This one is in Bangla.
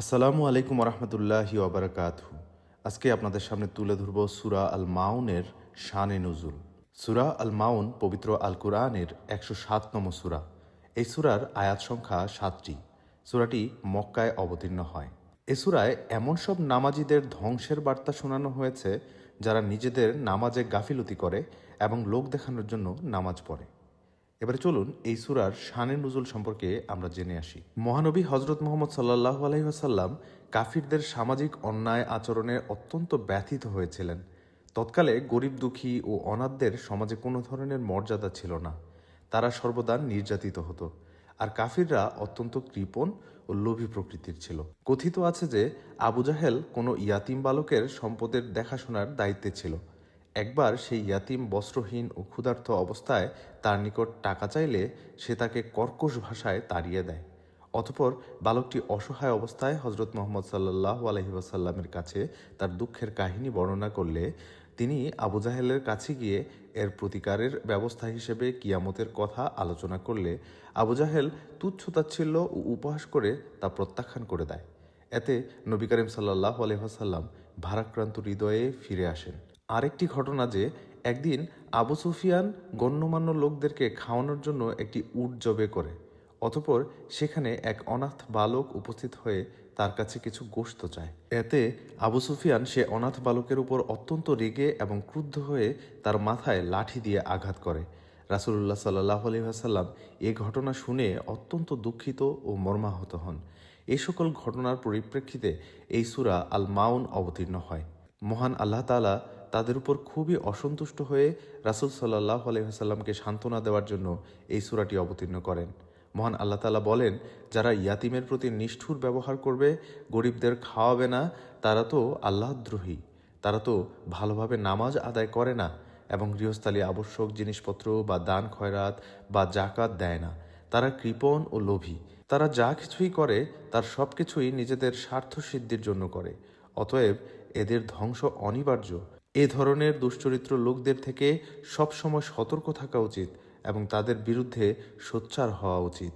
আসসালামু আলাইকুম রহমতুল্লাহি ওবরাকাত আজকে আপনাদের সামনে তুলে ধরব সুরা আল মাউনের শানে নজুল। সুরা আল মাউন পবিত্র আল কুরআনের একশো সাততম সুরা। এই সুরার আয়াত সংখ্যা সাতটি। সুরাটি মক্কায় অবতীর্ণ হয়। এ সুরায় এমন সব নামাজিদের ধ্বংসের বার্তা শোনানো হয়েছে, যারা নিজেদের নামাজে গাফিলতি করে এবং লোক দেখানোর জন্য নামাজ পড়ে। এবারে চলুন এই সুরার শানে নুজুল সম্পর্কে আমরা জেনে আসি। মহানবী হজরত মোহাম্মদ সাল্লাহ আলহিহাসাল্লাম কাফিরদের সামাজিক অন্যায় আচরণে অত্যন্ত ব্যথিত হয়েছিলেন। তৎকালে গরিব দুঃখী ও অনাথদের সমাজে কোনো ধরনের মর্যাদা ছিল না। তারা সর্বদা নির্যাতিত হতো। আর কাফিররা অত্যন্ত কৃপণ ও লোভী প্রকৃতির ছিল। কথিত আছে যে আবু জাহেল কোনো ইয়াতিম বালকের সম্পদের দেখাশোনার দায়িত্বে ছিল। একবার সেই ইয়াতিম বস্ত্রহীন ও ক্ষুধার্ত অবস্থায় তার নিকট টাকা চাইলে সে তাকে কর্কশ ভাষায় তাড়িয়ে দেয়। অতপর বালকটি অসহায় অবস্থায় হজরত মোহাম্মদ সাল্লাহ আলহি ওয়াসাল্লামের কাছে তার দুঃখের কাহিনী বর্ণনা করলে তিনি আবু জাহেলের কাছে গিয়ে এর প্রতিকারের ব্যবস্থা হিসেবে কিয়ামতের কথা আলোচনা করলে আবু জাহেল তুচ্ছতাচ্ছিল্য ও উপহাস করে তা প্রত্যাখ্যান করে দেয়। এতে নবী করিম সাল্লাহ আলহাসাল্লাম ভারাক্রান্ত হৃদয়ে ফিরে আসেন। আরেকটি ঘটনা যে একদিন আবু সুফিয়ান গণ্যমান্য লোকদেরকে খাওয়ানোর জন্য একটি উট জবে করে, অতপর সেখানে এক অনাথ বালক উপস্থিত হয়ে তার কাছে কিছু গোশত চায়। এতে আবু সুফিয়ান সে অনাথ বালকের উপর অত্যন্ত রেগে এবং ক্রুদ্ধ হয়ে তার মাথায় লাঠি দিয়ে আঘাত করে। রাসুল্লাহ সাল্লাহ আলহিহাসাল্লাম এ ঘটনা শুনে অত্যন্ত দুঃখিত ও মর্মাহত হন। এ সকল ঘটনার পরিপ্রেক্ষিতে এই সুরা আল মাউন অবতীর্ণ হয়। মহান আল্লাহ তালা তাদের উপর খুবই অসন্তুষ্ট হয়ে রাসুল সাল্লাহ আলহিহাসাল্লামকে সান্ত্বনা দেওয়ার জন্য এই সুরাটি অবতীর্ণ করেন। মহান আল্লাহ তালা বলেন, যারা ইয়াতিমের প্রতি নিষ্ঠুর ব্যবহার করবে, গরিবদের খাওয়াবে না, তারা তো আল্লাহদ্রোহী। তারা তো ভালোভাবে নামাজ আদায় করে না এবং গৃহস্থালী আবশ্যক জিনিসপত্র বা দান খয়রাত বা জাকাত দেয় না। তারা কৃপণ ও লোভী। তারা যা কিছুই করে, তার সব কিছুই নিজেদের স্বার্থ সিদ্ধির জন্য করে। অতএব এদের ধ্বংস অনিবার্য। এ ধরনের দুশ্চরিত্র লোকদের থেকে সবসময় সতর্ক থাকা উচিত এবং তাদের বিরুদ্ধে সোচ্চার হওয়া উচিত।